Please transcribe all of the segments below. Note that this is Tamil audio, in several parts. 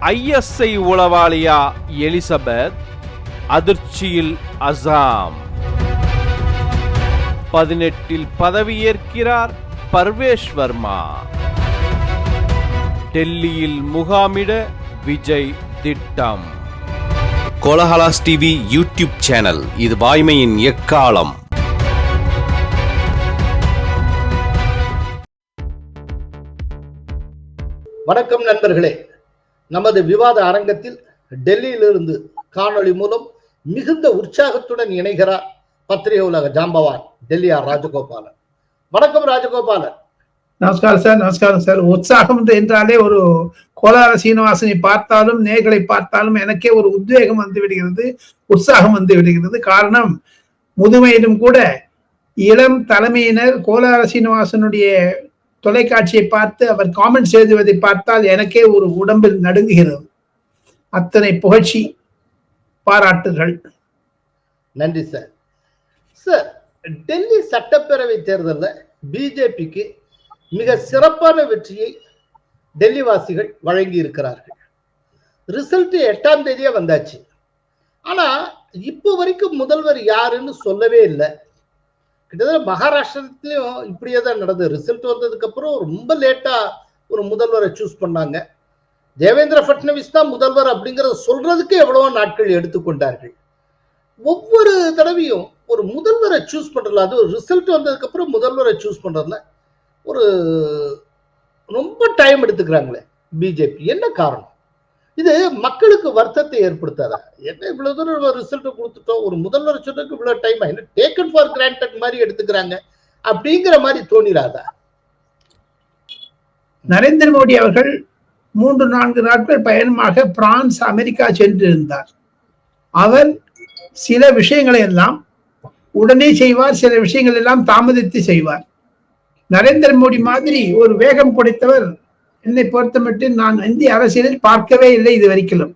ஐஎஸ்ஐ உளவாளியா எலிசபெத் அதிர்ச்சியில் அசாம். பதினெட்டில் பதவியேற்கிறார் பர்வேஷ் வர்மா. டெல்லியில் முகாமிட விஜய் திட்டம். கோலஹலாஸ் டிவி யூடியூப் சேனல் இது வாய்மையின் எக்காலம். வணக்கம் நண்பர்களே. நமது விவாத அரங்கத்தில் டெல்லியிலிருந்து காணொளி மூலம் மிகுந்த உற்சாகத்துடன் இணைகிறார் பத்திரிகை உலக ஜாம்பவான் டெல்லியார் ராஜகோபாலன். வணக்கம் ராஜகோபாலன். நமஸ்காரம் சார் நமஸ்காரம் சார். உற்சாகம் என்றாலே ஒரு கோலார சீனிவாசனை பார்த்தாலும் நேர்களை பார்த்தாலும் எனக்கே ஒரு உத்வேகம் வந்து விடுகிறது உற்சாகம் வந்து விடுகிறது. காரணம் முதுமையிலும் கூட இளம் தலைமையினர் கோலார சீனிவாசனுடைய தொலைக்காட்சியை பார்த்து அவர் காமெண்ட்ஸ் எழுதுவதை பார்த்தால் எனக்கே ஒரு உடம்பில் நடுங்குகிறது. அத்தனை புகழ்ச்சி பாராட்டுகள். நன்றி சார் சார் டெல்லி சட்டப்பேரவை தேர்தலில் பிஜேபிக்கு மிக சிறப்பான வெற்றியை டெல்லி வாசிகள் வழங்கி இருக்கிறார்கள் ரிசல்ட் எட்டாம் தேதியே வந்தாச்சு. ஆனா இப்போ வரைக்கும் முதல்வர் யாருன்னு சொல்லவே இல்லை. கிட்டத்தட்ட மகாராஷ்டிரத்துலயும் இப்படியே தான் நடந்தது. ரிசல்ட் வந்ததுக்கு அப்புறம் ரொம்ப லேட்டா ஒரு முதல்வரை சூஸ் பண்ணாங்க. தேவேந்திர ஃபட்னவிஸ் தான் முதல்வர் அப்படிங்கறத சொல்றதுக்கு எவ்வளவோ நாட்கள் எடுத்துக்கொண்டார்கள் ஒவ்வொரு தடவையும் ஒரு முதல்வரை சூஸ் பண்றதுல அது ஒரு ரிசல்ட் வந்ததுக்கு அப்புறம் முதல்வரை சூஸ் பண்றதுல ஒரு ரொம்ப டைம் எடுத்துக்கிறாங்களே. பிஜேபி என்ன காரணம்? இது மக்களுக்கு வருத்தத்தை ஏற்படுத்தாதா? என்ன இவ்வளவு தூரம் நம்ம ரிசல்ட் கொடுத்துட்டோம்? ஒரு முதல்வர் சொன்னதுக்கு இவ்வளவு டைம் என்ன டேக்கன் ஃபார் கிராண்டட் மாதிரி எடுத்துக்கிறாங்க. அப்படிங்கிற மாதிரி தோணிராதா? நரேந்திர மோடி அவர்கள் மூன்று நான்கு நாட்கள் பயணமாக பிரான்ஸ் அமெரிக்கா சென்றிருந்தார். அவர் சில விஷயங்களை எல்லாம் உடனே செய்வார் சில விஷயங்கள் எல்லாம் தாமதித்து செய்வார். நரேந்திர மோடி மாதிரி ஒரு வேகம் படைத்தவர் என்னை பொறுத்தமட்டில் நான் இந்திய அரசியலில் பார்க்கவே இல்லை இது வரைக்கும்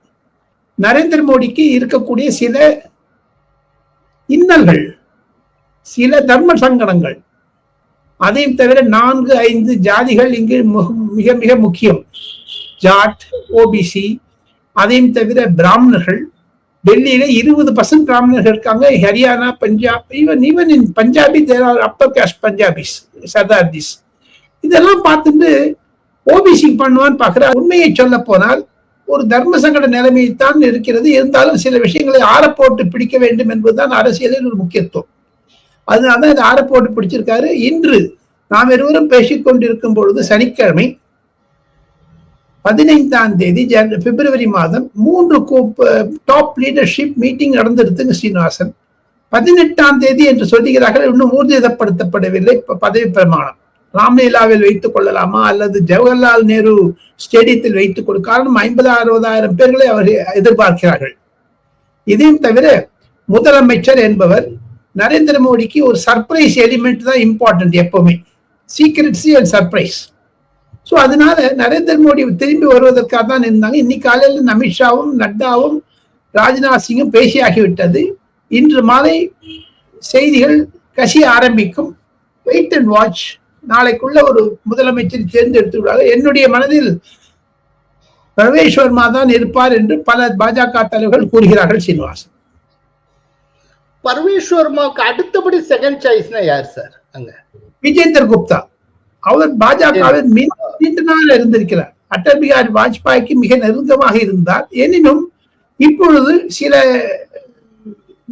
நரேந்திர மோடிக்கு இருக்கக்கூடிய சில இன்னல்கள் சில தர்ம சங்கடங்கள் அதையும் தவிர நான்கு ஐந்து ஜாதிகள் இங்கு மிக மிக முக்கியம். ஜாட் ஓபிசி அதையும் தவிர பிராமணர்கள் டெல்லியில இருபது பர்சன்ட் பிராமணர்கள் இருக்காங்க Haryana Punjab even even in Punjabi there are upper caste Punjabis Sardarjis. இதெல்லாம் பார்த்துட்டு ஓபிசி பண்ணுவான்னு பாக்குறாரு உண்மையை சொல்ல போனால் ஒரு தர்ம சங்கட நிலைமைத்தான் இருக்கிறது. இருந்தாலும் சில விஷயங்களை ஆறப்போட்டு பிடிக்க வேண்டும் என்பதுதான் அரசியலில் ஒரு முக்கியத்துவம். அதனால இதை ஆறப்போட்டு பிடிச்சிருக்காரு. இன்று நாம் இருவரும் பேசிக்கொண்டிருக்கும் பொழுது சனிக்கிழமை பதினைந்தாம் தேதி பிப்ரவரி மாதம் மூன்று டாப் லீடர்ஷிப் மீட்டிங் நடந்திருக்குங்க ஸ்ரீனிவாசன். பதினெட்டாம் தேதி என்று சொல்லுகிறார்கள். இன்னும் ஊர்ஜிதப்படுத்தப்படவில்லை. பதவி பிரமாணம். ராம்லீலாவில் வைத்துக் கொள்ளலாமா? அல்லது ஜவஹர்லால் நேரு ஸ்டேடியத்தில் வைத்துக் கொடு காரணம் ஐம்பது அறுபதாயிரம் பேர்களை அவர் எதிர்பார்க்கிறார்கள். இதையும் தவிர முதலமைச்சர் என்பவர் நரேந்திர மோடிக்கு ஒரு சர்ப்ரைஸ் எலிமெண்ட் தான் இம்பார்ட்டன்ட் எப்பவுமே. சீக்ரெட்ஸி அண்ட் சர்ப்ரைஸ் ஸோ அதனால நரேந்திர மோடி திரும்பி வருவதற்காக தான் இருந்தாங்க. இன்னைக்கு காலையில் அமித்ஷாவும் நட்டாவும் ராஜ்நாத் சிங்கும் பேசியாகிவிட்டது. இன்று மாலை செய்திகள் கசிய ஆரம்பிக்கும். வெயிட் அண்ட் வாட்ச் நாளைக்குள்ள ஒரு முதலமைச்சர் தேர்ந்தெடுத்து விடுவார்கள் என்னுடைய மனதில் பிரவேஷ் வர்மா தான் இருப்பார் என்று பல பாஜக தலைவர்கள் கூறுகிறார்கள் சீனிவாசன். பரமேஸ்வர்மாவுக்கு அடுத்தபடி செகண்ட் சாய்ஸ்னா யார் சார் அங்க. விஜேந்தர் குப்தா. அவர் மிக நீண்ட நாள் இருந்திருக்கிறார். அடல் பிகாரி வாஜ்பாய்க்கு மிக நெருக்கமாக இருந்தார். எனினும் இப்பொழுது சில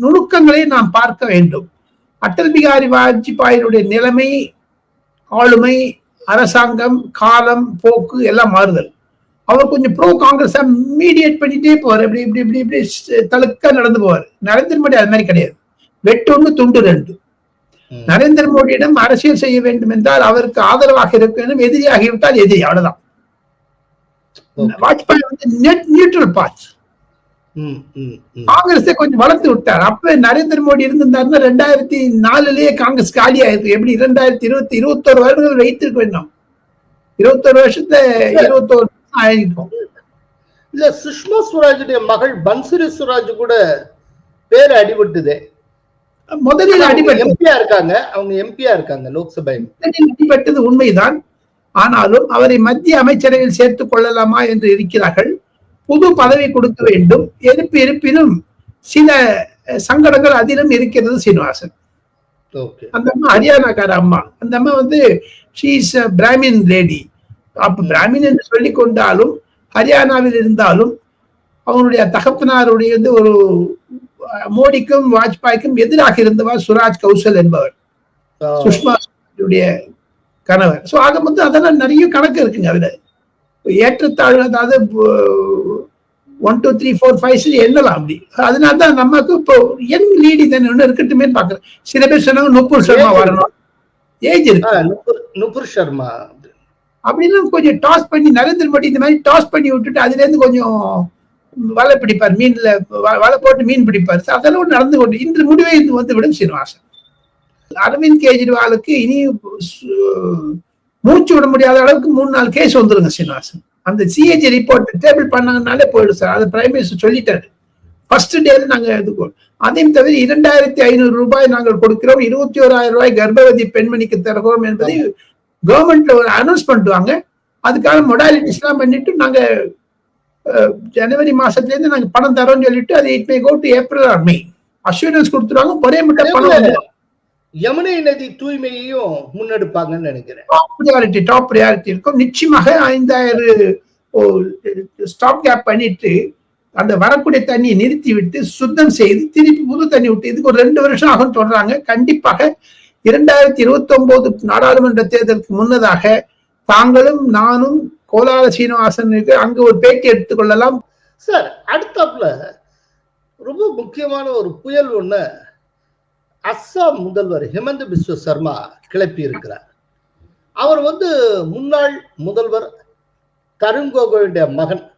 நுணுக்கங்களை நாம் பார்க்க வேண்டும். அடல் பிகாரி வாஜ்பாயினுடைய நிலைமை ஆளுமை அரசாங்கம் காலம் போக்கு எல்லாம் மாறுதல். அவர் கொஞ்சம் ப்ரோ காங்கிரஸ் மீடியேட் பண்ணிட்டே போவார். இப்படி இப்படி இப்படி இப்படி தழுக்க நடந்து போவார். நரேந்திர மோடி அது மாதிரி கிடையாது. வெட்டு ஒன்று துண்டு ரெண்டு. நரேந்திர மோடியிடம் அரசியல் செய்ய வேண்டும் என்றால் அவருக்கு ஆதரவாக இருக்க வேண்டும் எதிரியாகிவிட்டால் எதிரி. அவ்வளவுதான். வாஜ்பாய் வந்து நெட் நியூட்ரல் பாத். காங்கிரஸை கொஞ்சம் வளர்த்து விட்டார். அப்ப நரேந்திர மோடி இருந்திருந்தாருன்னா ரெண்டாயிரத்தி நாலுலயே காங்கிரஸ் காலி ஆயிருக்கு. எப்படி? இரண்டாயிரத்தி இருபத்தி இருபத்தோரு வருடங்கள் வைத்திருக்க வேண்டும். இருபத்தோரு வருஷத்துல இருபத்தோரு ஆயிருக்கும். இல்ல சுஷ்மா ஸ்வராஜுடைய மகள் பன்சுரி ஸ்வராஜ் கூட பேர் அடிபட்டுதே. முதலில் அடிபட்டு. எம்பியா இருக்காங்க. அவங்க எம்பியா இருக்காங்க லோக்சபா அடிபட்டது உண்மைதான். ஆனாலும் அவரை மத்திய அமைச்சரவையில் சேர்த்துக் கொள்ளலாமா என்று இருக்கிறார்கள். புது பதவி கொடுக்க வேண்டும். இருப்பு இருப்பினும் சில சங்கடங்கள் அதிலும் இருக்கிறது சீனிவாசன். அந்த அம்மா ஹரியானாக்கார அம்மா. அந்த அம்மா வந்து ஷீஸ் பிராமின் லேடி அப்ப பிராமின் என்று சொல்லிக் கொண்டாலும் ஹரியானாவில் இருந்தாலும் அவனுடைய தகப்பனாருடைய வந்து ஒரு மோடிக்கும் வாஜ்பாய்க்கும் எதிராக இருந்தவர் சுராஜ் கௌசல் என்பவர். சுஷ்மா கணவர். சோ ஆக மொத்தம் அதெல்லாம் நிறைய கணக்கு இருக்குங்க அதுல. ஏற்றத்தாழ்வு அதாவது one two three four five எண்ணலாம் அப்படி? அதனால தான் நமக்கு இப்போ யங் லீடி தானே ஒன்று இருக்கட்டுமே பாக்குறேன் சில பேர் சொன்னாங்க நுப்பூர் சர்மா வரணும். ஏஜ் இருக்கு. நுபுர் சர்மா. அப்படின்னா கொஞ்சம் டாஸ் பண்ணி நரேந்திர மோடி இந்த மாதிரி டாஸ் பண்ணி விட்டுட்டு அதுல இருந்து கொஞ்சம் வலை பிடிப்பார் மீன்ல வலை போட்டு மீன் பிடிப்பார். அதெல்லாம் நடந்து கொண்டு இன்று முடிவே இது வந்து விடும் சீனிவாசன். அரவிந்த் கெஜ்ரிவாலுக்கு இனி மூச்சு விட முடியாத அளவுக்கு மூணு நாலு கேஸ் வந்துருங்க சீனிவாசன். அந்த சிஏஜி ரிப்போர்ட் டேபிள் பண்ணாங்கனாலே போயிடும் சார். அது பிரைம் மினிஸ்டர் சொல்லிட்டாரு. ஃபர்ஸ்ட் டேல நாங்க இது அதையும் தவிர இரண்டாயிரத்தி ஐநூறு ரூபாய் நாங்கள் கொடுக்கிறோம். இருபத்தி ஓராயிரம் ரூபாய் கர்ப்பவதி பெண்மணிக்கு தருகிறோம் என்பதை கவர்மெண்ட்ல ஒரு அனௌன்ஸ் பண்ணுவாங்க அதுக்கான மொடாலிட்டிஸ் எல்லாம் பண்ணிட்டு நாங்க ஜனவரி மாசத்துல இருந்து நாங்க பணம் தரோம்னு சொல்லிட்டு அது it may go to April or May assurance கொடுத்துருவாங்க. ஒரே மட்டும் பணம். யமுனை நதி தூய்மையையும் முன்னெடுப்பாங்கன்னு நினைக்கிறேன். ப்ரியாரிட்டி டாப் ப்ரியாரிட்டி இருக்கும். நிச்சயமாக ஐந்தாயிரம் ஸ்டாப் கேப் பண்ணிட்டு அந்த வரக்கூடிய தண்ணியை நிறுத்தி விட்டு சுத்தம் செய்து திருப்பி புது தண்ணி விட்டு இதுக்கு ஒரு ரெண்டு வருஷம் ஆகும் சொல்றாங்க. கண்டிப்பாக இரண்டாயிரத்தி இருபத்தி ஒன்பது நாடாளுமன்ற தேர்தலுக்கு முன்னதாக தாங்களும் நானும் கோலால சீனிவாசனுக்கு அங்கு ஒரு பேட்டி எடுத்துக்கொள்ளலாம் சார் அடுத்தாப்புல ரொம்ப முக்கியமான ஒரு புயல் ஒண்ணு அஸ்ஸாம் முதல்வர் ஹிமந்த பிஸ்வ சர்மா கிளப்பி இருக்கிறார் அவர் வந்து முன்னாள் முதல்வர் தருண் கோகோயுடைய மகன்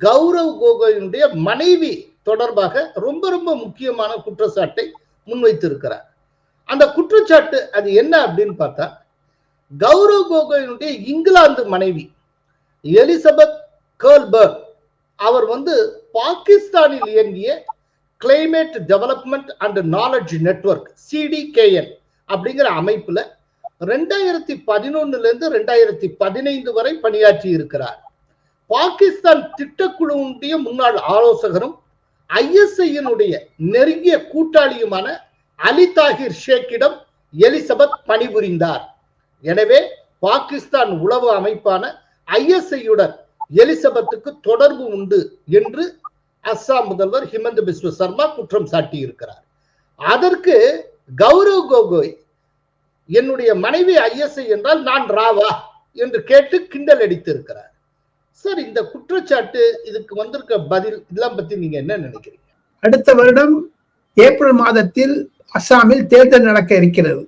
கௌரவ் கோகோயினுடைய மனைவி தொடர்பாக ரொம்ப ரொம்ப முக்கியமான குற்றச்சாட்டை முன்வைத்திருக்கிறார். அந்த குற்றச்சாட்டு அது என்ன அப்படின்னு பார்த்தா கௌரவ் கோகோயினுடைய இங்கிலாந்து மனைவி எலிசபெத் கேர்ல்பர்க் அவர் வந்து பாகிஸ்தானில் இயங்கிய climate development and knowledge network CDKN அப்படிங்கிற அமைப்புல ரெண்டாயிரத்தி பதினொன்னுல இருந்து ரெண்டாயிரத்தி பதினைந்து வரை பணியாற்றி இருக்கிறார். பாகிஸ்தான் திட்டக்குழுவுடைய முன்னாள் ஆலோசகரும் ஐஎஸ்ஐயினுடைய நெருங்கிய கூட்டாளியுமான அலி தாகிர் ஷேக்கிடம் எலிசபெத் பணிபுரிந்தார். எனவே பாகிஸ்தான் உளவு அமைப்பான ஐஎஸ்ஐயுடன் எலிசபெத்துக்கு தொடர்பு உண்டு என்று அஸ்ஸாம் முதல்வர் ஹிமந்த பிஸ்வ சர்மா குற்றம் சாட்டி இருக்கிறார் அதற்கு கௌரவ் கோகோய் என்னுடைய மனைவி ஐஎஸ்ஐ என்றால் நான் ராவா என்று கேட்டு கிண்டல் அடித்திருக்கிறார். சார் இந்த குற்றச்சாட்டு இதுக்கு வந்திருக்க பதில் இதெல்லாம் பத்தி நீங்க என்ன நினைக்கிறீங்க? அடுத்த வருடம் ஏப்ரல் மாதத்தில் அஸ்ஸாமில் தேர்தல் நடக்க இருக்கிறது.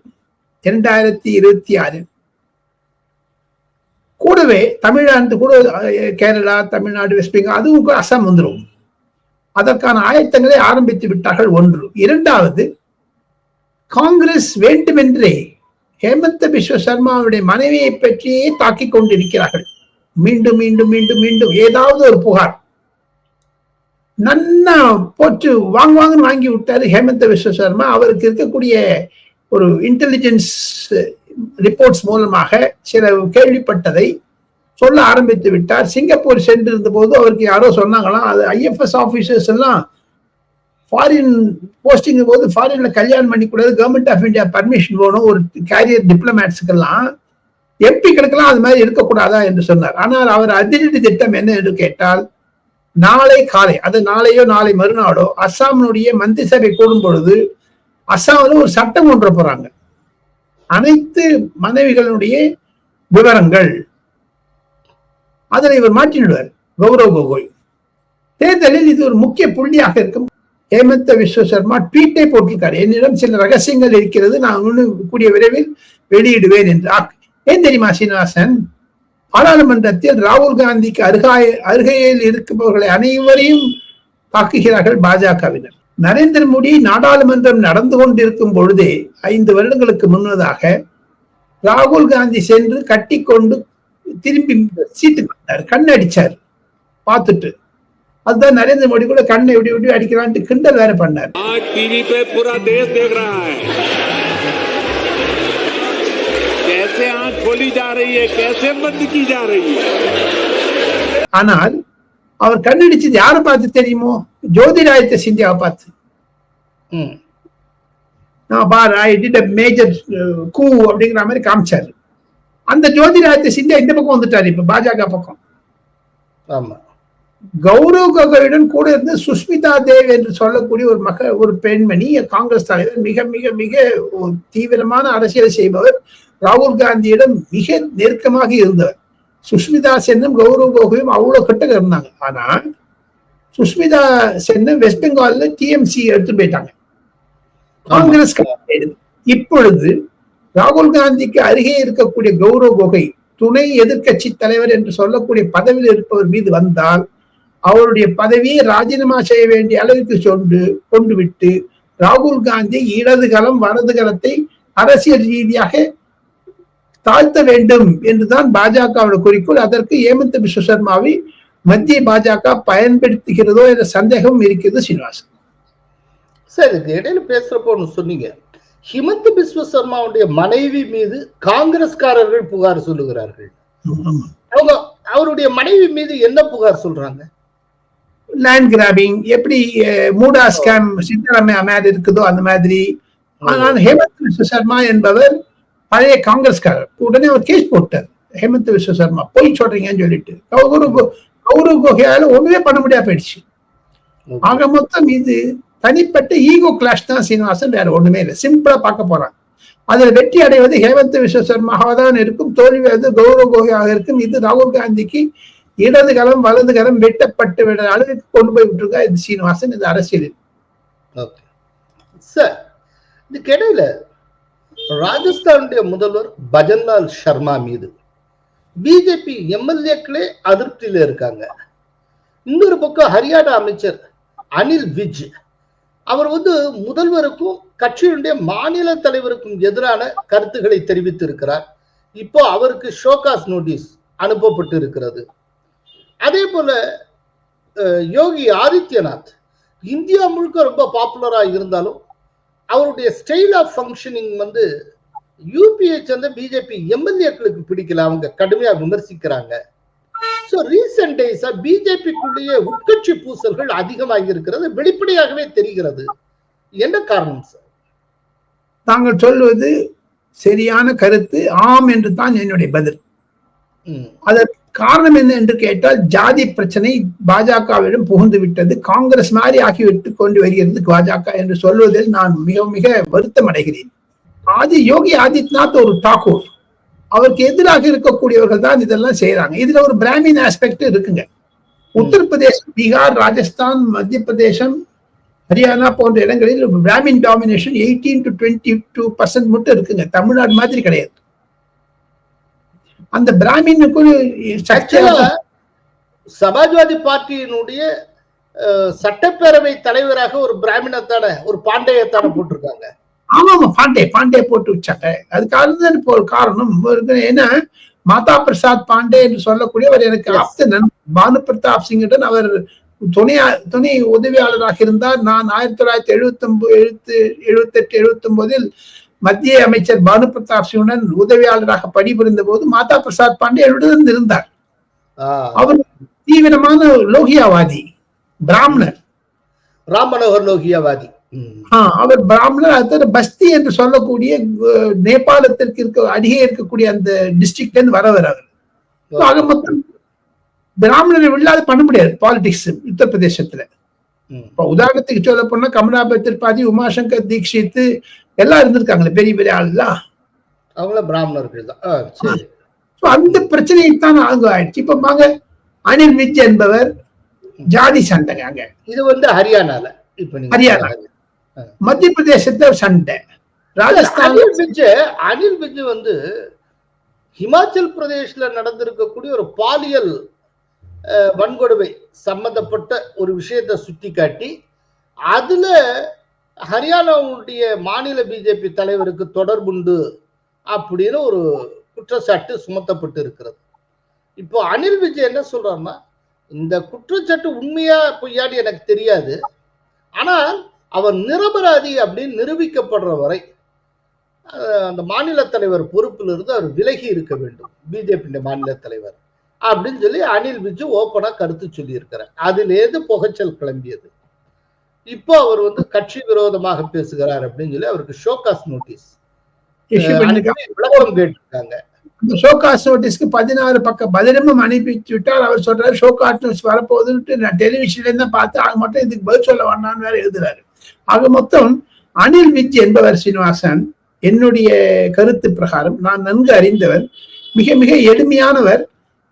இரண்டாயிரத்தி இருபத்தி ஆறில். கூடவே தமிழ்நாடு கூட கேரளா தமிழ்நாடு வெஸ்ட் பெங்கால் அதுவும் அசாம் அஸ்ஸாம் வந்துடும் அதற்கான ஆயத்தங்களை ஆரம்பித்து விட்டார்கள் ஒன்று. இரண்டாவது காங்கிரஸ் வேண்டுமென்றே ஹேமந்த பிஸ்வ சர்மாவுடைய மனைவியை பற்றியே தாக்கிக் கொண்டிருக்கிறார்கள். மீண்டும் மீண்டும் மீண்டும் மீண்டும் ஏதாவது ஒரு புகார். நன்னா போட்டு வாங்க வாங்கன்னு வாங்கி விட்டாரு ஹேமந்த விஸ்வ சர்மா. அவருக்கு இருக்கக்கூடிய ஒரு இன்டெலிஜென்ஸ் ரிப்போர்ட்ஸ் மூலமாக சில கேள்விப்பட்டதை சொல்ல ஆரம்பித்து விட்டார். சிங்கப்பூர் சென்றிருந்த போது அவருக்கு யாரோ சொன்னாங்களாம் அது ஐஎஃப்எஸ் ஆஃபீஸர்ஸ் எல்லாம் ஃபாரின் போஸ்டிங் போது ஃபாரின்ல கல்யாணம் பண்ணிக்கூடாது கவர்மெண்ட் ஆஃப் இந்தியா பர்மிஷன் வேணும் ஒரு கேரியர் டிப்ளமேட்ஸுக்கெல்லாம் எம்பிக்களுக்கெல்லாம் அது மாதிரி இருக்கக்கூடாதா என்று சொன்னார். ஆனால் அவர் அதிரடி திட்டம் என்ன என்று கேட்டால் நாளை காலை அது நாளையோ நாளை மறுநாளோ அஸ்ஸாமினுடைய மந்திரி சபை கூடும் பொழுது அஸ்ஸாமில் ஒரு சட்டம் கொண்டு போறாங்க அனைத்து மனைவிகளுடைய விவரங்கள் அதில் இவர் மாற்றிடுவார். கௌரவ் கோகோய் தேர்தலில் இது ஒரு முக்கிய புள்ளியாக இருக்கும். ஹேமந்த விஸ்வ சர்மா ட்வீட்டை போட்டிருக்காரு. என்னிடம் சில ரகசியங்கள் இருக்கிறது. நான் இன்னும் கூடிய விரைவில் வெளியிடுவேன் என்று ஏன் தெரியுமா சீனிவாசன்? பாராளுமன்றத்தில் ராகுல் காந்திக்கு அருகாய அருகையில் இருப்பவர்களை அனைவரையும் தாக்குகிறார்கள் பாஜகவினர். நரேந்திர மோடி நாடாளுமன்றம் நடந்து கொண்டிருக்கும் பொழுதே ஐந்து வருடங்களுக்கு முன்னதாக ராகுல் காந்தி சென்று கட்டிக்கொண்டு திரும்பி சீட்டு பண்ணார் கண்ணடிச்சார் பார்த்துட்டு அதுதான் நரேந்திர மோடி கூட கண்ணை இப்படி இப்படி அடிக்கிறான்ட்டு கிண்டல் வேற பண்ணார் आज टीवी पे पूरा देश देख रहा है कैसे आंख खोली जा रही है कैसे बंद की जा रही है ஆனால் அவர் கண்டுபிடிச்சது யாரை பார்த்து தெரியுமோ ஜோதிராதித்ய சிந்தியாவை பார்த்து ம் நான் பாரு ஐ டிட் மேஜர் கூ அப்படிங்கிற மாதிரி காமிச்சாரு அந்த ஜோதிராதித்ய சிந்தியா இந்த பக்கம் வந்துட்டாரு? இப்ப பாஜக பக்கம். ஆமா. கௌரவ் கோகோயுடன் கூட இருந்து சுஷ்மிதா தேவ் என்று சொல்லக்கூடிய ஒரு மக ஒரு பெண்மணி காங்கிரஸ் தலைவர் மிக மிக மிக தீவிரமான அரசியல் செய்பவர் ராகுல் காந்தியிடம் மிக நெருக்கமாக இருந்தவர். சுஷ்மிதா சென்னும் கௌரவ் கோகோயும் அவ்வளவு கிட்ட இருந்தாங்க. ஆனா சுஷ்மிதா சென்னும் வெஸ்ட் பெங்கால்ல டிஎம்சி எடுத்து போயிட்டாங்க. காங்கிரஸ் இப்பொழுது ராகுல் காந்திக்கு அருகே இருக்கக்கூடிய கௌரவ் கோகை துணை எதிர்க்கட்சி தலைவர் என்று சொல்லக்கூடிய பதவியில் இருப்பவர் மீது வந்தால் அவருடைய பதவியை ராஜினாமா செய்ய வேண்டிய அளவிற்கு சொண்டு கொண்டு விட்டு ராகுல் காந்தி இடது கலம் வலது கலத்தை அரசியல் ரீதியாக தாழ்த்த வேண்டும் என்றுதான் பாஜகவோட குறிக்கோள். அதற்கு ஏமந்த விஸ்வ சர்மாவை மத்திய பாஜக பயன்படுத்துகிறதோ என்ற சந்தேகம் இருக்கிறது சீனிவாசன். சார் இதுக்கு இடையில பேசுறப்போ ஒன்று சொன்னீங்க. ஹிமந்த் பிஸ்வ சர்மாவுடைய மனைவி மீது காங்கிரஸ்காரர்கள் புகார் சொல்லுகிறார்கள். அவங்க அவருடைய மனைவி மீது என்ன புகார் சொல்றாங்க? லேண்ட் கிராபிங் எப்படி மூடா ஸ்கேம் சித்தராமையா மேல இருக்குதோ அந்த மாதிரி. ஆனால் ஹேமந்த் விஸ்வ சர்மா என்பவர் பழைய காங்கிரஸ்காரர். உடனே அவர் கேஸ் போட்டார். ஹேமந்த் விஸ்வ சர்மா போய் சொல்றீங்கன்னு சொல்லிட்டு. கௌரவ் கௌரவ் கோகையால ஒண்ணுமே பண்ண முடியாது போயிடுச்சு. ஆக மொத்தம் இது தனிப்பட்ட ஈகோ கிளாஷ் தான் சீனிவாசன் வேற ஒண்ணுமே இல்லை. சிம்பிளா பார்க்க போறான். அதில் வெற்றி அடைவது ஹேமந்த் விஸ்வசர்மாக தான் இருக்கும். தோல்வி அது கௌரவ கோகையாக இருக்கும். இது ராகுல் காந்திக்கு இடது கலம் வலது கலம் வெட்டப்பட்டு விட அளவுக்கு கொண்டு போய் விட்டுருக்கா இது சீனிவாசன் இது அரசியலில். ஓகே. சார் இதுக்கு இடையில ராஜஸ்தானுடைய முதல்வர் பஜன்லால் சர்மா மீது பிஜேபி எம்எல்ஏக்களே அதிருப்தியில இருக்காங்க. இன்னொரு பக்கம் ஹரியானா அமைச்சர் அனில் விஜ் அவர் வந்து முதல்வருக்கும் கட்சியினுடைய மாநில தலைவருக்கும் எதிரான கருத்துக்களை தெரிவித்து இருக்கிறார் இப்போ அவருக்கு ஷோகாஸ் நோட்டீஸ் அனுப்பப்பட்டு இருக்கிறது அதே போல யோகி ஆதித்யநாத் இந்தியா முழுக்க ரொம்ப பாப்புலரா இருந்தாலும் அவருடைய ஸ்டைல் ஆஃப் ஃபங்க்ஷனிங் வந்து யூபிஐ சேர்ந்த பிஜேபி எம்எல்ஏக்களுக்கு பிடிக்கல. அவங்க கடுமையா விமர்சிக்கிறாங்க. ஸோ ரீசெண்ட் டேஸா பிஜேபிக்குள்ளேயே உட்கட்சி பூசல்கள் அதிகமாகி இருக்கிறது வெளிப்படையாகவே தெரிகிறது. என்ன காரணம் சார் தாங்கள் சொல்வது சரியான கருத்து ஆம் என்று தான் என்னுடைய பதில். அதற்கு காரணம் என்ன என்று கேட்டால் ஜாதி பிரச்சனை பாஜகவிடம் புகுந்து விட்டது காங்கிரஸ் மாதிரி ஆகிவிட்டு கொண்டு வருகிறது பாஜக என்று சொல்வதில் நான் மிக மிக வருத்தம் அடைகிறேன் ஆதி யோகி ஆதித்யநாத் ஒரு டாக்கூர் அவருக்கு எதிராக இருக்கக்கூடியவர்கள் தான் இதெல்லாம் செய்யறாங்க இதுல ஒரு பிராமின் ஆஸ்பெக்ட் இருக்குங்க. உத்தரப்பிரதேசம் பீகார் ராஜஸ்தான் மத்திய பிரதேசம் ஹரியானா போன்ற இடங்களில் Brahmin domination eighteen to twenty two percent மட்டும் இருக்குங்க. தமிழ்நாடு மாதிரி கிடையாது. அந்த பிராமினுக்கு சமாஜ்வாதி பார்ட்டியினுடைய சட்டப்பேரவை தலைவராக ஒரு பிராமணத்தான ஒரு பாண்டையத்தான போட்டிருக்காங்க. ஆமா ஆமா பாண்டே பாண்டே போட்டு வச்சாங்க. அதுக்காக தான் இப்போ ஒரு காரணம். ஏன்னா மாதா பிரசாத் பாண்டே என்று சொல்லக்கூடியவர் எனக்கு. ஆப்த பானு பிரதாப் சிங்குடன் அவர் துணையா துணை உதவியாளராக இருந்தார். நான் ஆயிரத்தி தொள்ளாயிரத்தி எழுபத்தி ஒன்பது எழுபத்தி எழுபத்தி எட்டு எழுபத்தி ஒன்பதில் மத்திய அமைச்சர் பானு பிரதாப் சிங்குடன் உதவியாளராக பணிபுரிந்த போது மாதா பிரசாத் பாண்டே என்னுடன் இருந்தார். அவர் தீவிரமான லோகியாவாதி பிராமணர். ராம் மனோகர் லோகியாவாதி. அவர் பிராமணர் அது பஸ்தி என்று சொல்லக்கூடிய நேபாளத்திற்கு இருக்க அருகே இருக்கக்கூடிய அந்த டிஸ்ட்ரிக்ட்ல இருந்து வரவர் அவர் ஆக மொத்தம் பிராமணரை இல்லாத பண்ண முடியாது பாலிடிக்ஸ் உத்தரப்பிரதேசத்துல. இப்போ உதாரணத்துக்கு சொல்ல போனா கமலாப திரிபாதி உமாசங்கர் தீக்ஷித் எல்லாம் இருந்திருக்காங்களே பெரிய பெரிய ஆள்லாம். அவங்கள பிராமணர்கள் தான். அந்த பிரச்சனையை தான் அங்க ஆயிடுச்சு. இப்ப வாங்க அனில் விஜ் என்பவர் ஜாதி சண்டைங்க அங்க. இது வந்து ஹரியானால. இப்ப ஹரியானா. மத்திய பிரதேசத்துல சண்டை. ராஜஸ்தான் அனில் விஜ் வந்து ஹிமாச்சல் பிரதேஷ்ல நடந்திருக்கக்கூடிய ஒரு பாலியல் வன்கொடுமை சம்பந்தப்பட்ட ஒரு விஷயத்தை சுட்டி காட்டி அதுல ஹரியானாவுடைய மாநில பிஜேபி தலைவருக்கு தொடர்புண்டு அப்படின்னு ஒரு குற்றச்சாட்டு சுமத்தப்பட்டு இருக்கிறது. இப்போ அனில் விஜய் என்ன சொல்றாருன்னா இந்த குற்றச்சாட்டு உண்மையா பொய்யான்னு எனக்கு தெரியாது. ஆனால் அவர் நிரபராதி அப்படின்னு நிரூபிக்கப்படுற வரை அந்த மாநில தலைவர் பொறுப்பிலிருந்து அவர் விலகி இருக்க வேண்டும். பிஜேபி மாநில தலைவர் அப்படின்னு சொல்லி அனில் விஜு ஓப்பனா கருத்து சொல்லியிருக்கிறார். அதிலேருந்து புகைச்சல் கிளம்பியது. இப்போ அவர் வந்து கட்சி விரோதமாக பேசுகிறார் அப்படின்னு சொல்லி அவருக்கு ஷோகாஸ் நோட்டீஸ் விளக்கம் கேட்டிருக்காங்க. அந்த ஷோகாஸ் நோட்டீஸ்க்கு பதினாறு பக்கம் பதினமும் அனுப்பி விட்டால் அவர் சொல்றாரு ஷோகாஸ் நோட்டீஸ் வரப்போகுதுன்ட்டு நான் டெலிவிஷன்ல இருந்து பார்த்து ஆக மட்டும் இதுக்கு பதில் சொல்ல வேண்டாம்னு வேற எழுதுறாரு. ஆக மொத்தம் அனில் விஜ் என்பவர் சீனிவாசன் என்னுடைய கருத்து பிரகாரம் நான் நன்கு அறிந்தவர் மிக மிக எளிமையானவர்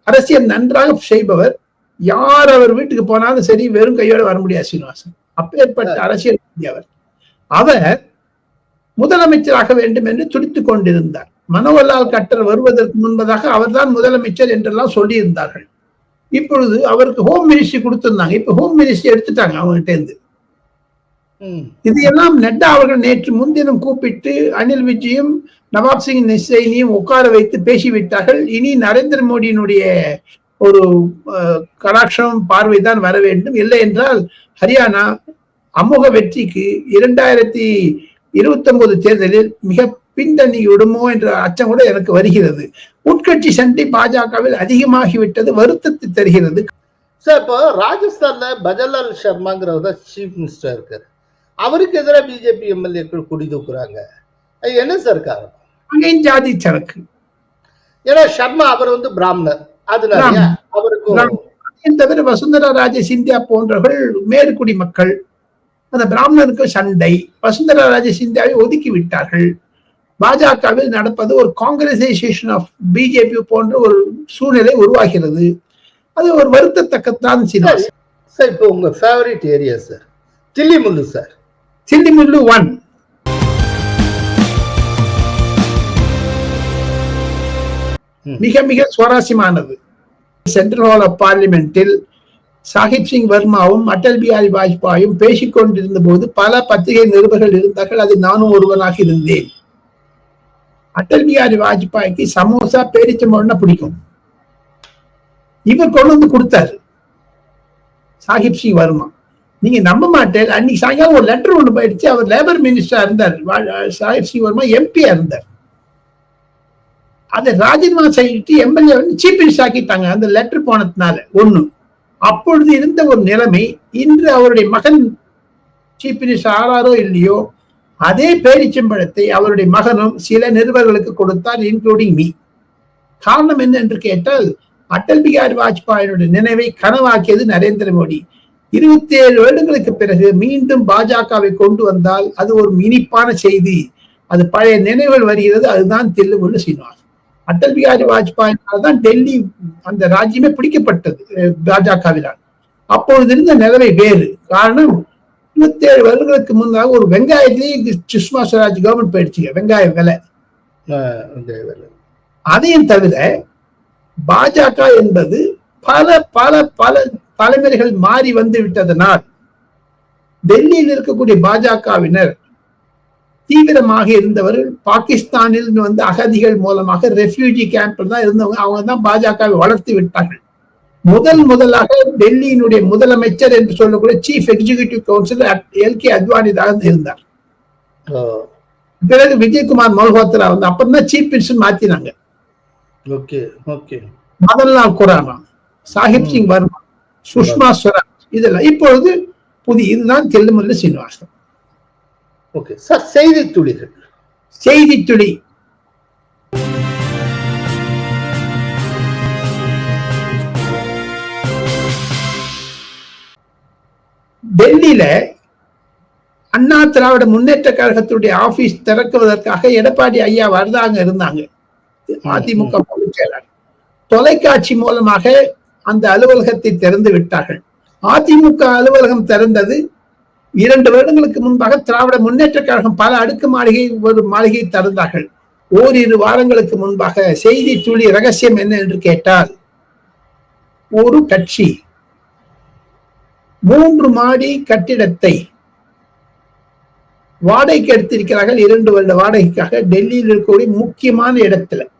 அரசியல் நன்றாக செய்பவர். யார் அவர் வீட்டுக்கு போனாலும் சரி வெறும் கையோட வர முடியாது சீனிவாசன். அப்பேற்பட்ட அரசியல் அவர். அவர் முதலமைச்சராக வேண்டும் என்று துடித்துக் கொண்டிருந்தார். மனோகர்லால் கட்டர் வருவதற்கு முன்பதாக அவர்தான் முதலமைச்சர் என்றெல்லாம் சொல்லியிருந்தார்கள். இப்பொழுது அவருக்கு ஹோம் மினிஸ்ட்ரி கொடுத்திருந்தாங்க. இப்ப ஹோம் மினிஸ்ட்ரி எடுத்துட்டாங்க அவங்ககிட்ட இருந்து இதையெல்லாம் நட்டா அவர்கள் நேற்று முன்தினம் கூப்பிட்டு அனில் விஜயும் நவாப் சிங் நிசைனியும் உட்கார வைத்து பேசிவிட்டார்கள். இனி நரேந்திர மோடியினுடைய ஒரு கடாட்சம் பார்வைதான் வர வேண்டும். இல்லை என்றால் ஹரியானா அமோக வெற்றிக்கு இரண்டாயிரத்தி இருபத்தி ஒன்பது தேர்தலில் மிக பின்தங்கி விடுமோ என்ற அச்சம் கூட எனக்கு வருகிறது. உட்கட்சி சண்டை பாஜகவில் அதிகமாகிவிட்டது வருத்தத்தை தருகிறது. சார் இப்போ ராஜஸ்தான்ல பஜன்லால் சர்மாங்கிறவர் தான் சீஃப் மினிஸ்டர் இருக்காரு. அவருக்கு எதிராக பிஜேபி எம்எல்ஏக்கள் குடி தூக்குறாங்க. அது என்ன சார் காரணம்? அங்கேயும் ஜாதி சரக்கு. ஏன்னா சர்மா அவர் வந்து பிராமணர். அதனால. அவருக்கு தவிர வசுந்தரா ராஜே சிந்தியா போன்றவர்கள் மேற்குடி மக்கள் அந்த பிராமணருக்கு சண்டை. வசுந்தரா ராஜே சிந்தியாவை ஒதுக்கி விட்டார்கள். பாஜகவில் நடப்பது ஒரு காங்கிரசைசேஷன் ஆஃப் பிஜேபி போன்ற ஒரு சூழ்நிலை உருவாகிறது. அது ஒரு வருத்தத்தக்கத்தான் சீனிவாஸ் சார் இப்போ உங்க ஃபேவரட் ஏரியா சார். தில்லிமுல்லு சார். சிண்டிமுல்லு ஒன் ம். மிக மிக சுவாரஸ்யமானது. சென்ட்ரல் ஹால் ஆஃப் பார்லிமெண்டில் சாஹிப் சிங் வர்மாவும் அடல் பிஹாரி வாஜ்பாயும் பேசிக் கொண்டிருந்த போது பல பத்திரிகை நிருபர்கள் இருந்தார்கள். அதில் நானும் ஒருவனாக இருந்தேன். அடல் பிஹாரி வாஜ்பாய்க்கு சமோசா பேரிச்சம்பழம்னா பிடிக்கும். இவர் கொண்டு வந்து கொடுத்தாரு. சாஹிப் சிங் வர்மா. நீங்க நம்ப மாட்டேன். அன்னைக்கு சாயங்காலம் ஒரு லெட்டர் ஒன்று போயிடுச்சு. அவர் லேபர் மினிஸ்டரா இருந்தார். சாஹிப் சிங் வர்மா எம்பியா இருந்தார். அதை ராஜினாமா செய்யிட்டு எம்எல்ஏ வந்து சீஃப் மினிஸ்டர் ஆக்கிட்டாங்க. அந்த லெட்டர் போனதுனால ஒண்ணு. அப்பொழுது இருந்த ஒரு நிலைமை இன்று அவருடைய மகன் சீஃப் மினிஸ்டர் ஆறாரோ இல்லையோ அதே பேரிச்சம்பழத்தை அவருடைய மகனும் சில நிருபர்களுக்கு கொடுத்தார் இன்க்ளூடிங் மீ காரணம் என்ன என்று கேட்டால் அடல் பிகாரி வாஜ்பாயினுடைய நினைவை கனவாக்கியது நரேந்திர மோடி. இருபத்தி ஏழு வருடங்களுக்கு பிறகு மீண்டும் பாஜகவை கொண்டு வந்தால் அது ஒரு இனிப்பான செய்தி. அது பழைய நினைவுகள் வருகிறது அதுதான் தில்லுமுல்லு சீனிவாஸ் அடல் பிகாரி வாஜ்பாயினால் தான் டெல்லி அந்த ராஜ்யமே பிடிக்கப்பட்டது பாஜகவினால். அப்பொழுது இருந்த நிலைமை வேறு. காரணம் இருபத்தி ஏழு வருடங்களுக்கு முன்னாக ஒரு வெங்காயத்திலேயே சுஷ்மா ஸ்வராஜ் கவர்மெண்ட் போயிடுச்சுங்க வெங்காய விலை. அதையும் தவிர பாஜக என்பது பல பல பல தலைமுறைகள் மாறி வந்து விட்டதனால் டெல்லியில் இருக்கக்கூடிய பாஜகவினர் தீவிரமாக இருந்தவர்கள் பாகிஸ்தானில் வந்து அகதிகள் மூலமாக ரெஃப்யூஜி கேம்பில் தான் இருந்தவங்க அவங்க தான் பாஜகவை வளர்த்து விட்டார்கள். முதல் முதலாக டெல்லியினுடைய முதலமைச்சர் என்று சொல்லக்கூடிய chief executive councillor L K Advani தான் இருந்தார். பிறகு விஜயகுமார் மல்ஹோத்ரா வந்து அப்புறம் தான் chief minister மாத்தினாங்க. Okay okay. Madanlal Khurana Sahib Singh Verma Sushma Swaraj இதெல்லாம். இப்பொழுது புதிய இதுதான் தெல்லுமல்ல சீனிவாசன். ஓகே சார் செய்தி துளிகள். செய்தி துளி டெல்லியில அண்ணா திராவிட முன்னேற்ற கழகத்துடைய ஆபீஸ் திறக்குவதற்காக எடப்பாடி ஐயா வரதாங்க இருந்தாங்க. அதிமுக பொதுச் செயலாளர். தொலைக்காட்சி மூலமாக அந்த அலுவலகத்தை திறந்து விட்டார்கள். அதிமுக அலுவலகம் திறந்தது இரண்டு வருடங்களுக்கு முன்பாக திராவிட முன்னேற்ற கழகம் பல அடுக்கு மாளிகை ஒரு மாளிகை திறந்தார்கள். ஓரிரு வாரங்களுக்கு முன்பாக செய்தி துளி ரகசியம் என்ன என்று கேட்டால் ஒரு கட்சி மூன்று மாடி கட்டிடத்தை வாடகைக்கு எடுத்திருக்கிறார்கள் இரண்டு வருட வாடகைக்காக. டெல்லியில் இருக்கக்கூடிய முக்கியமான இடத்துல இது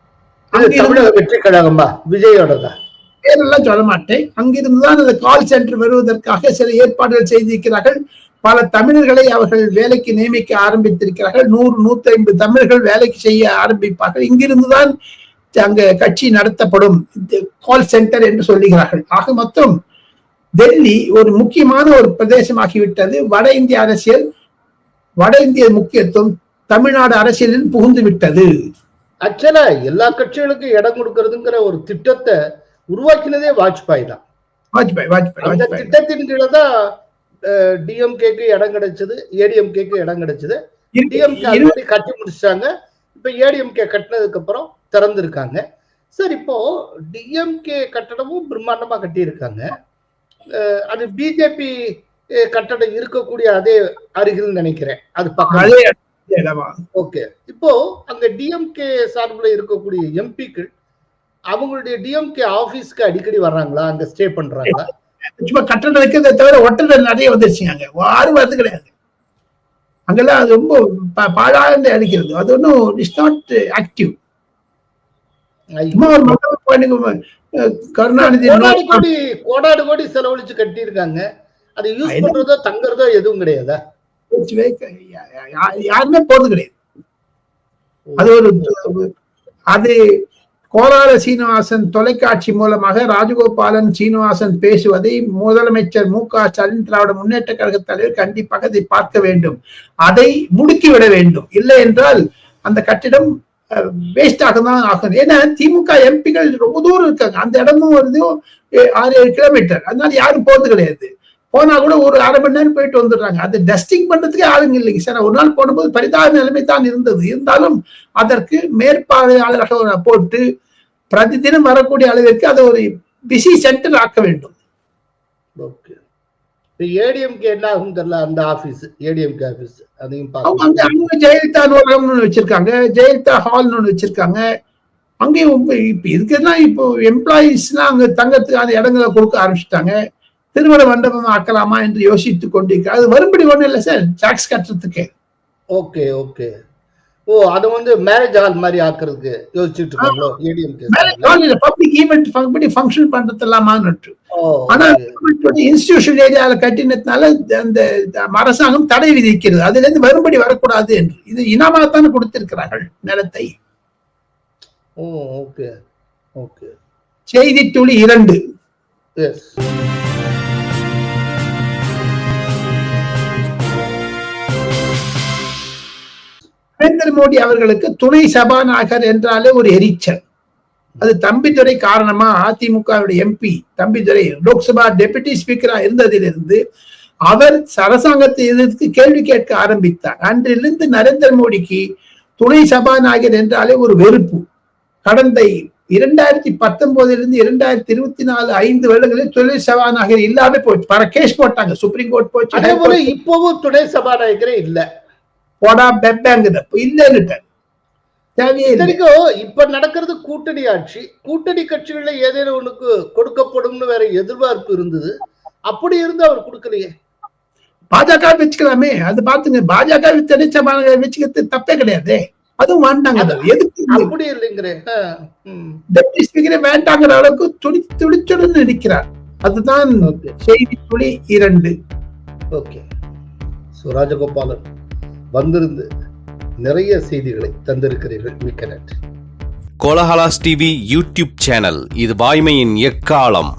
அங்கிருந்து தமிழக வெற்றி கழகமா விஜயோட தான் பேரெல்லாம் சொல்ல மாட்டேன். அங்கிருந்துதான் அந்த கால் சென்டர் வருவதற்காக சில ஏற்பாடுகள் செய்திருக்கிறார்கள். பல தமிழர்களை அவர்கள் வேலைக்கு நியமிக்க ஆரம்பித்திருக்கிறார்கள். நூறு நூத்தி ஐம்பது தமிழர்கள் வேலைக்கு செய்ய ஆரம்பிப்பார்கள். இங்கிருந்துதான் அங்க கட்சி நடத்தப்படும். கால் சென்டர் என்று சொல்லுகிறார்கள். ஆக மொத்தம் டெல்லி ஒரு முக்கியமான ஒரு பிரதேசமாகிவிட்டது. வட இந்திய அரசியல் வட இந்திய முக்கியத்துவம் தமிழ்நாடு அரசியலில் புகுந்து விட்டது ஆக்சுவலா எல்லா கட்சிகளுக்கும் இடம் கொடுக்கறதுங்கிற ஒரு திட்டத்தை உருவாக்கினதே வாஜ்பாய் தான். வாஜ்பாய் வாஜ்பாய் அந்த திட்டத்தின் கீழே தான் டிஎம்கேக்கு இடம் கிடைச்சது ஏடிஎம்கேக்கு இடம் கிடைச்சது. டிஎம்கே ஆல்ரெடி கட்டி முடிச்சிட்டாங்க இப்ப ஏடிஎம்கே கட்டினதுக்கு அப்புறம் திறந்திருக்காங்க. சார் இப்போ டிஎம்கே கட்டடமும் பிரம்மாண்டமா கட்டியிருக்காங்க. அது பிஜேபி கட்டடம் இருக்கக்கூடிய அதே அருகில் நினைக்கிறேன். அது பக்கம். இடமா? ஓகே. இப்போ அங்க டிஎம்கே சார்பில் இருக்கக்கூடிய எம்பிக்கள் அவங்களுடைய டிஎம்கே ஆபீஸ்க்கு அடிக்கடி வர்றாங்களா? அங்க ஸ்டே பண்றாங்களா? சும்மா கட்டணம் வைக்கிறத தவிர ஒட்டல் நிறைய வந்துருச்சுங்க அங்க. யாரும் வரது கிடையாது. அங்கெல்லாம் அது ரொம்ப பாழாண்டு அடிக்கிறது. அது ஒன்றும் இட்ஸ் நாட் ஆக்டிவ் கருணாநிதி கோடாடு கோடி செலவழிச்சு கட்டியிருக்காங்க. அதை யூஸ்? பண்றதோ தங்குறதோ எதுவும் கிடையாதா? பேச்சுவே யாருமே போறது கிடையாது. அது ஒரு அது கோலார சீனிவாசன் தொலைக்காட்சி மூலமாக ராஜகோபாலன் சீனிவாசன் பேசுவதை முதலமைச்சர் மு க ஸ்டாலின் திராவிட முன்னேற்ற கழக தலைவர் கண்டிப்பாக அதை பார்க்க வேண்டும். அதை முடுக்கி விட வேண்டும். இல்லை என்றால் அந்த கட்டிடம் வேஸ்ட் தான் ஆகும் ஏன்னா திமுக எம்பிகள் ரொம்ப தூரம் இருக்காங்க. அந்த இடமும் வந்து ஆறு ஏழு கிலோமீட்டர் அதனால யாரும் போறது கிடையாது. போனா கூட ஒரு அரை மணி நேரம் போயிட்டு வந்துடுறாங்க. அது டஸ்டிங் பண்றதுக்கே ஆளுங்க இல்லைங்க. சார் ஒரு நாள் போடும்போது பரிதாப நிலைமை தான் இருந்தது. இருந்தாலும் அதற்கு மேற்பார்வையாளராக போட்டு பிரதிதினம் வரக்கூடிய அளவிற்கு அதை ஒரு பிஸி சென்டர் ஆக்க வேண்டும். ஓகே ஏடிஎம்கே என்ன ஆகும் தெரியல அந்த ஆபீஸ் ஏடிஎம்கே ஆபீஸ் அதையும் அவங்க அங்க ஜெயலலிதா நூலகம்னு வச்சிருக்காங்க ஜெயலலிதா ஹால்னு ஒண்ணு வச்சிருக்காங்க. அங்கேயும் இப்ப இதுக்கெல்லாம் இப்போ எம்ப்ளாயிஸ்லாம் அங்க தங்கத்துக்கான இடங்களை கொடுக்க ஆரம்பிச்சிட்டாங்க. திருமண மண்டபம் ஆக்கலாமா என்று யோசித்துக் கொண்டிருக்க அது வரும்படி ஒண்ணும் இல்லை சார். டாக்ஸ் கட்டுறதுக்கு. Okay okay. ஓ அதை வந்து மேரேஜ் ஹால் மாதிரி ஆக்குறதுக்கு யோசிச்சுட்டு இருக்காங்களோ? ஏடிஎம்கே பப்ளிக் ஈவெண்ட் பண்ணி ஃபங்க்ஷன் பண்றது எல்லாமான்னு ஆனா. இன்ஸ்டிடியூஷன் ஏரியால கட்டினதுனால அந்த அந்த அரசாங்கம் தடை விதிக்கிறது. அதுல இருந்து வரும்படி வரக்கூடாது என்று. இது இனமாகத்தானே கொடுத்திருக்கிறார்கள் நிலத்தை. ஓ ஓகே ஓகே செய்தி துளி இரண்டு. எஸ் நரேந்திர மோடி அவர்களுக்கு துணை சபாநாயகர் என்றாலே ஒரு எரிச்சல். அது தம்பிதுரை காரணமா அதிமுகவுடைய எம்பி தம்பிதுரை லோக்சபா டெபுட்டி ஸ்பீக்கரா இருந்ததிலிருந்து அவர் அரசாங்கத்தை எதிர்த்து கேள்வி கேட்க ஆரம்பித்தார். அன்றிலிருந்து நரேந்திர மோடிக்கு துணை சபாநாயகர் என்றாலே ஒரு வெறுப்பு. கடந்த இரண்டாயிரத்தி பத்தொன்பதிலிருந்து இரண்டாயிரத்தி இருபத்தி நாலு ஐந்து வருடங்களில் துணை சபாநாயகர் இல்லாம போச்சு. கேஸ் போட்டாங்க. சுப்ரீம் கோர்ட் போச்சு. அதே போல இப்பவும் துணை சபாநாயகரே இல்ல. போடா பெப்பாங்குது இல்லைன்னுட்டார். இப்ப நடக்கிறது கூட்டணி ஆட்சி. கூட்டணி கட்சிகள்ல ஏதேனும் ஒண்ணுக்கு கொடுக்கப்படும்னு வேற எதிர்பார்ப்பு இருந்தது. அப்படி இருந்து அவர் கொடுக்கலையே. பாஜக வச்சுக்கலாமே. அது பாத்துங்க பாஜக திணைச்சமான வச்சுக்கிறது தப்பே கிடையாது. அதுவும் வேண்டாங்க. எதுக்கு அப்படி இல்லைங்கிறேன். டெப்டி ஸ்பீக்கரே வேண்டாங்கிற அளவுக்கு துடி துடிச்சுடன் இருக்கிறார் அதுதான் செய்தி துளி இரண்டு. ஓகே. ஸோ ராஜகோபாலன் வந்திருந்து நிறைய செய்திகளை தந்திருக்கிறீர்கள். மிக்க நன்றி. Kolahalas TV YouTube channel. இது வாய்மையின் எக்காலம்.